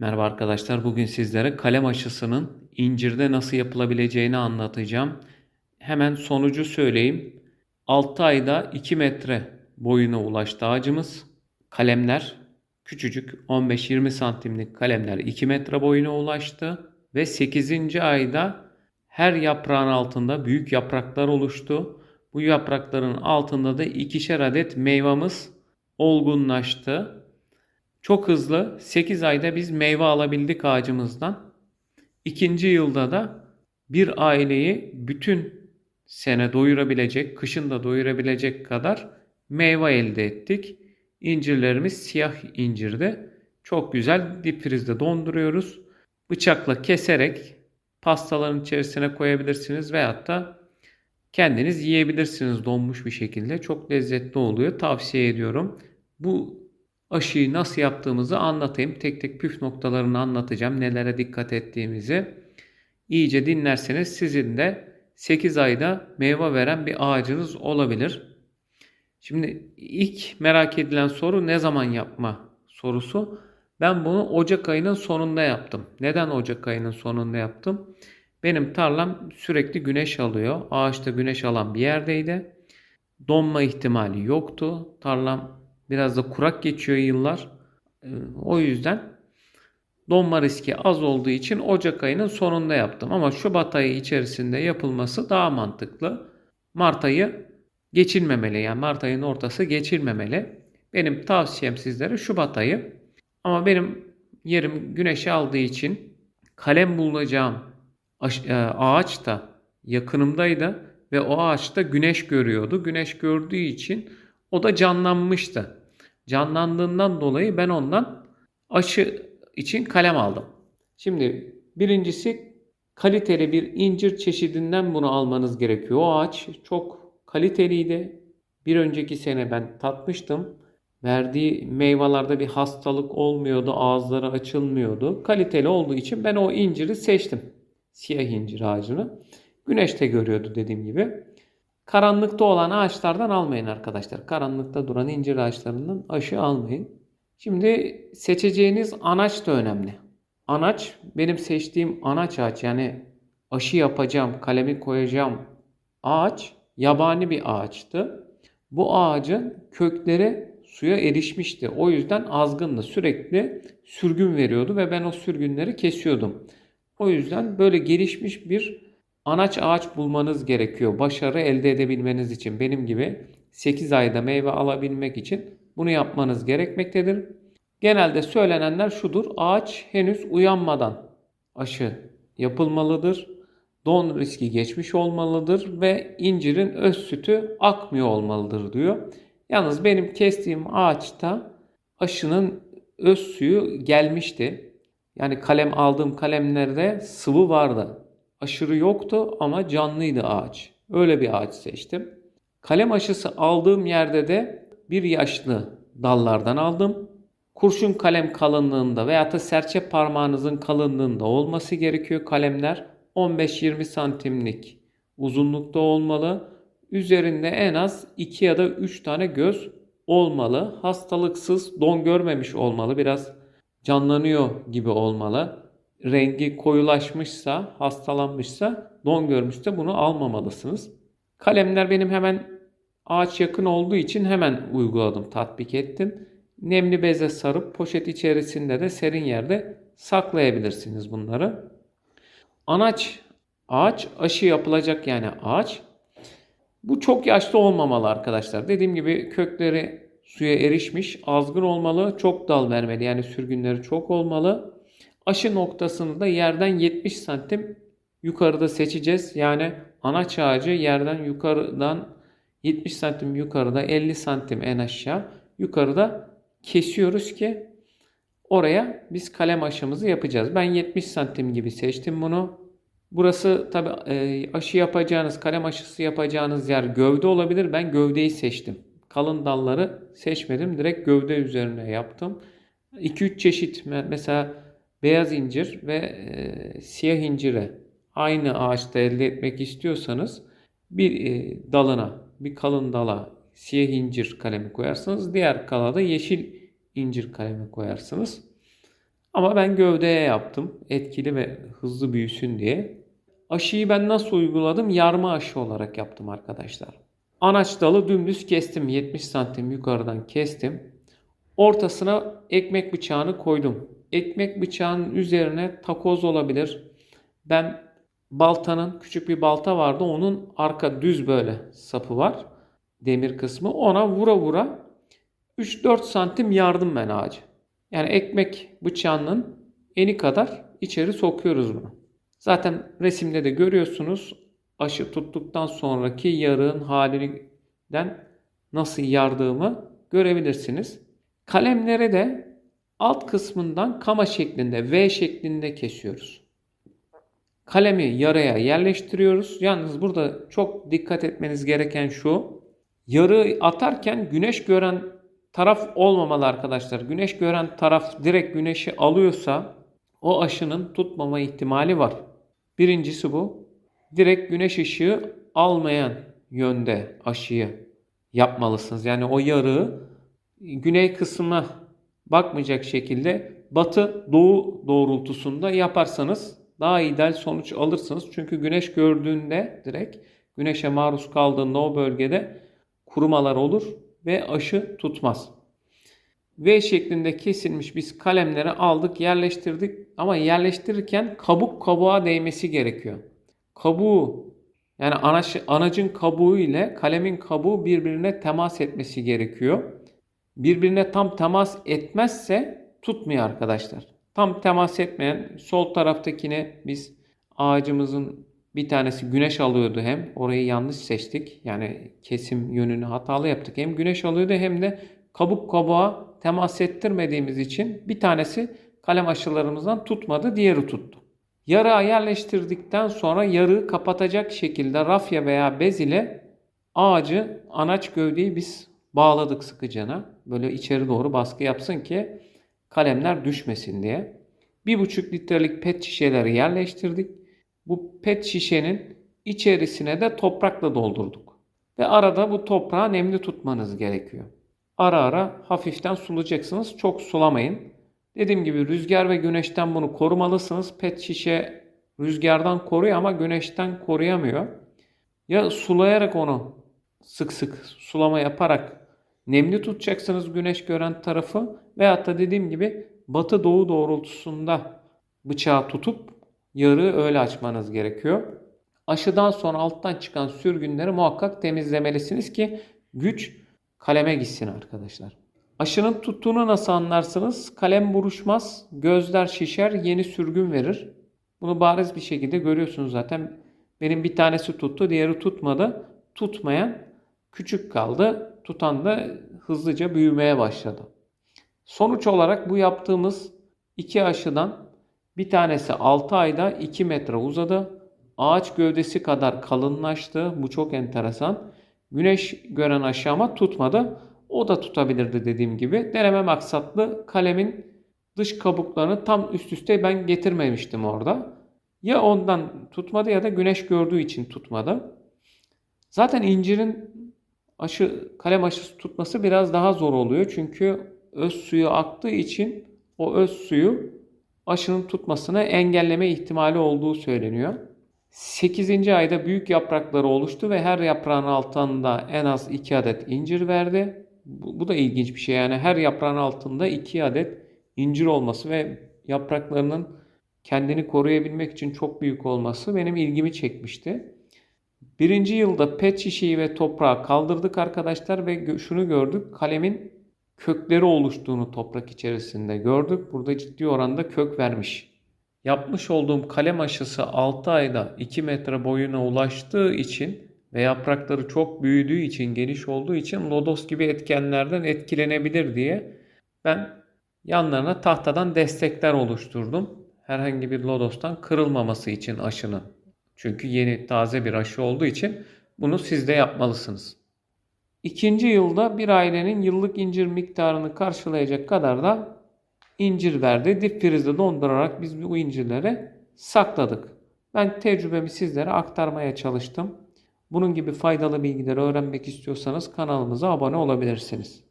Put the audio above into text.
Merhaba arkadaşlar. Bugün sizlere kalem aşısının incirde nasıl yapılabileceğini anlatacağım. Hemen sonucu söyleyeyim. 6 ayda 2 metre boyuna ulaştı ağacımız. Kalemler küçücük 15-20 santimlik kalemler 2 metre boyuna ulaştı. Ve 8. ayda her yaprağın altında büyük yapraklar oluştu. Bu yaprakların altında da ikişer adet meyvamız olgunlaştı. Çok hızlı 8 ayda biz meyve alabildik ağacımızdan. İkinci yılda da bir aileyi bütün sene doyurabilecek, kışın da doyurabilecek kadar meyve elde ettik. İncirlerimiz siyah incirdi. Çok güzel dip frizde donduruyoruz. Bıçakla keserek pastaların içerisine koyabilirsiniz veyahut da kendiniz yiyebilirsiniz donmuş bir şekilde. Çok lezzetli oluyor. Tavsiye ediyorum. Bu aşıyı nasıl yaptığımızı anlatayım. Tek tek püf noktalarını anlatacağım. Nelere dikkat ettiğimizi. İyice dinlerseniz sizin de 8 ayda meyve veren bir ağacınız olabilir. Şimdi ilk merak edilen soru ne zaman yapma sorusu. Ben bunu Ocak ayının sonunda yaptım. Neden Ocak ayının sonunda yaptım? Benim tarlam sürekli güneş alıyor. Ağaçta güneş alan bir yerdeydi. Donma ihtimali yoktu. Tarlam Biraz da kurak geçiyor yıllar. Ee, o yüzden donma riski az olduğu için Ocak ayının sonunda yaptım. Ama Şubat ayı içerisinde yapılması daha mantıklı. Mart ayı geçilmemeli. Yani Mart ayının ortası geçilmemeli. Benim tavsiyem sizlere Şubat ayı. Ama benim yerim güneşi aldığı için kalem bulacağım e, ağaç da yakınımdaydı ve o ağaçta güneş görüyordu. Güneş gördüğü için o da canlanmıştı canlandığından dolayı ben ondan aşı için kalem aldım. Şimdi birincisi kaliteli bir incir çeşidinden bunu almanız gerekiyor. O ağaç çok kaliteliydi. Bir önceki sene ben tatmıştım. Verdiği meyvelerde bir hastalık olmuyordu, ağızları açılmıyordu. Kaliteli olduğu için ben o inciri seçtim. Siyah incir ağacını. Güneşte görüyordu dediğim gibi. Karanlıkta olan ağaçlardan almayın arkadaşlar. Karanlıkta duran incir ağaçlarından aşı almayın. Şimdi seçeceğiniz anaç da önemli. Anaç benim seçtiğim anaç ağaç yani aşı yapacağım, kalemi koyacağım ağaç yabani bir ağaçtı. Bu ağacın kökleri suya erişmişti. O yüzden azgındı. Sürekli sürgün veriyordu ve ben o sürgünleri kesiyordum. O yüzden böyle gelişmiş bir anaç ağaç bulmanız gerekiyor. Başarı elde edebilmeniz için benim gibi 8 ayda meyve alabilmek için bunu yapmanız gerekmektedir. Genelde söylenenler şudur. Ağaç henüz uyanmadan aşı yapılmalıdır. Don riski geçmiş olmalıdır ve incirin öz sütü akmıyor olmalıdır diyor. Yalnız benim kestiğim ağaçta aşının öz suyu gelmişti. Yani kalem aldığım kalemlerde sıvı vardı aşırı yoktu ama canlıydı ağaç. Öyle bir ağaç seçtim. Kalem aşısı aldığım yerde de bir yaşlı dallardan aldım. Kurşun kalem kalınlığında veya da serçe parmağınızın kalınlığında olması gerekiyor kalemler. 15-20 santimlik uzunlukta olmalı. Üzerinde en az 2 ya da 3 tane göz olmalı. Hastalıksız, don görmemiş olmalı. Biraz canlanıyor gibi olmalı rengi koyulaşmışsa, hastalanmışsa, don görmüşse bunu almamalısınız. Kalemler benim hemen ağaç yakın olduğu için hemen uyguladım, tatbik ettim. Nemli beze sarıp poşet içerisinde de serin yerde saklayabilirsiniz bunları. Anaç ağaç aşı yapılacak yani ağaç. Bu çok yaşlı olmamalı arkadaşlar. Dediğim gibi kökleri suya erişmiş, azgın olmalı, çok dal vermeli. Yani sürgünleri çok olmalı. Aşı noktasını da yerden 70 santim yukarıda seçeceğiz. Yani anaç ağacı yerden yukarıdan 70 santim yukarıda 50 santim en aşağı yukarıda kesiyoruz ki oraya biz kalem aşımızı yapacağız. Ben 70 santim gibi seçtim bunu. Burası tabi e, aşı yapacağınız, kalem aşısı yapacağınız yer gövde olabilir. Ben gövdeyi seçtim. Kalın dalları seçmedim. Direkt gövde üzerine yaptım. 2-3 çeşit mesela beyaz incir ve e, siyah incire aynı ağaçta elde etmek istiyorsanız bir e, dalına, bir kalın dala siyah incir kalemi koyarsınız. Diğer kalada yeşil incir kalemi koyarsınız. Ama ben gövdeye yaptım. Etkili ve hızlı büyüsün diye. Aşıyı ben nasıl uyguladım? Yarma aşı olarak yaptım arkadaşlar. Anaç dalı dümdüz kestim. 70 santim yukarıdan kestim. Ortasına ekmek bıçağını koydum. Ekmek bıçağının üzerine takoz olabilir. Ben baltanın küçük bir balta vardı. Onun arka düz böyle sapı var. Demir kısmı. Ona vura vura 3-4 santim yardım ben ağacı. Yani ekmek bıçağının eni kadar içeri sokuyoruz bunu. Zaten resimde de görüyorsunuz aşı tuttuktan sonraki yarığın halinden nasıl yardığımı görebilirsiniz. Kalemlere de alt kısmından kama şeklinde V şeklinde kesiyoruz. Kalemi yaraya yerleştiriyoruz. Yalnız burada çok dikkat etmeniz gereken şu. Yarığı atarken güneş gören taraf olmamalı arkadaşlar. Güneş gören taraf direkt güneşi alıyorsa o aşının tutmama ihtimali var. Birincisi bu. Direkt güneş ışığı almayan yönde aşıyı yapmalısınız. Yani o yarığı güney kısmına bakmayacak şekilde batı doğu doğrultusunda yaparsanız daha ideal sonuç alırsınız. Çünkü güneş gördüğünde direkt güneşe maruz kaldığında o bölgede kurumalar olur ve aşı tutmaz. V şeklinde kesilmiş biz kalemleri aldık yerleştirdik ama yerleştirirken kabuk kabuğa değmesi gerekiyor. Kabuğu yani anaç, anacın kabuğu ile kalemin kabuğu birbirine temas etmesi gerekiyor. Birbirine tam temas etmezse tutmuyor arkadaşlar. Tam temas etmeyen sol taraftakine biz ağacımızın bir tanesi güneş alıyordu hem orayı yanlış seçtik. Yani kesim yönünü hatalı yaptık. Hem güneş alıyordu hem de kabuk kabuğa temas ettirmediğimiz için bir tanesi kalem aşılarımızdan tutmadı, diğeri tuttu. Yarığa yerleştirdikten sonra yarığı kapatacak şekilde rafya veya bez ile ağacı anaç gövdeyi biz bağladık sıkıcana. Böyle içeri doğru baskı yapsın ki kalemler düşmesin diye. 1,5 litrelik pet şişeleri yerleştirdik. Bu pet şişenin içerisine de toprakla doldurduk. Ve arada bu toprağı nemli tutmanız gerekiyor. Ara ara hafiften sulayacaksınız. Çok sulamayın. Dediğim gibi rüzgar ve güneşten bunu korumalısınız. Pet şişe rüzgardan koruyor ama güneşten koruyamıyor. Ya sulayarak onu sık sık sulama yaparak nemli tutacaksınız güneş gören tarafı veyahut da dediğim gibi batı doğu doğrultusunda bıçağı tutup yarığı öyle açmanız gerekiyor. Aşıdan sonra alttan çıkan sürgünleri muhakkak temizlemelisiniz ki güç kaleme gitsin arkadaşlar. Aşının tuttuğunu nasıl anlarsınız? Kalem buruşmaz, gözler şişer, yeni sürgün verir. Bunu bariz bir şekilde görüyorsunuz zaten. Benim bir tanesi tuttu, diğeri tutmadı. Tutmayan küçük kaldı, tutan da hızlıca büyümeye başladı. Sonuç olarak bu yaptığımız iki aşıdan bir tanesi 6 ayda 2 metre uzadı. Ağaç gövdesi kadar kalınlaştı. Bu çok enteresan. Güneş gören aşı ama tutmadı. O da tutabilirdi dediğim gibi. Deneme maksatlı kalemin dış kabuklarını tam üst üste ben getirmemiştim orada. Ya ondan tutmadı ya da güneş gördüğü için tutmadı. Zaten incirin aşı kalem aşısı tutması biraz daha zor oluyor. Çünkü öz suyu aktığı için o öz suyu aşının tutmasını engelleme ihtimali olduğu söyleniyor. 8. ayda büyük yaprakları oluştu ve her yaprağın altında en az 2 adet incir verdi. Bu, bu da ilginç bir şey yani her yaprağın altında 2 adet incir olması ve yapraklarının kendini koruyabilmek için çok büyük olması benim ilgimi çekmişti. Birinci yılda pet şişeyi ve toprağı kaldırdık arkadaşlar ve şunu gördük. Kalemin kökleri oluştuğunu toprak içerisinde gördük. Burada ciddi oranda kök vermiş. Yapmış olduğum kalem aşısı 6 ayda 2 metre boyuna ulaştığı için ve yaprakları çok büyüdüğü için, geniş olduğu için lodos gibi etkenlerden etkilenebilir diye ben yanlarına tahtadan destekler oluşturdum. Herhangi bir lodostan kırılmaması için aşının. Çünkü yeni taze bir aşı olduğu için bunu siz de yapmalısınız. İkinci yılda bir ailenin yıllık incir miktarını karşılayacak kadar da incir verdi. Dip frizde dondurarak biz bu incirleri sakladık. Ben tecrübemi sizlere aktarmaya çalıştım. Bunun gibi faydalı bilgileri öğrenmek istiyorsanız kanalımıza abone olabilirsiniz.